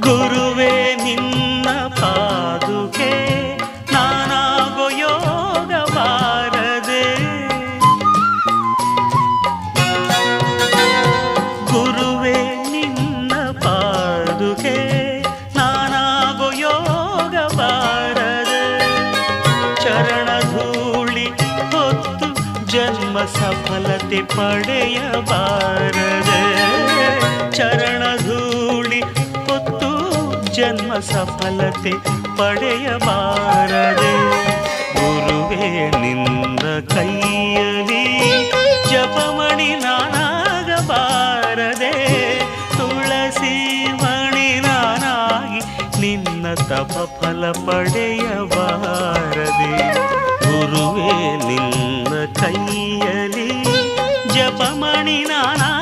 ಗುರುವೇ, ನಿನ್ನ ಪಾದುಕೆ ನಾನಾಗೋ ಯೋಗ ಬಾರದೆ. ಗುರುವೇ, ನಿನ್ನ ಪಾದುಕೆ ನಾನಾಗೋ ಯೋಗ ಬಾರದೆ. ಚರಣ ಧೂಳಿ ಹೊತ್ತು ಜನ್ಮ ಸಫಲತೆ ಪಡೆಯಬಾರದೆ. ಜನ್ಮ ಸಫಲತೆ ಪಡೆಯಬಾರದೆ ಗುರುವೇ ನಿನ್ನ ಕೈಯಲ್ಲಿ ಜಪಮಣಿ ನಾನಾಗಬಾರದೆ ತುಳಸಿ ಮಣಿ ನಾನಾಗಿ ನಿನ್ನ ತಪ ಫಲ ಪಡೆಯಬಾರದೆ ಗುರುವೇ ನಿನ್ನ ಕೈಯಲ್ಲಿ ಜಪಮಣಿ ನಾನಾಗಬಾರದೆ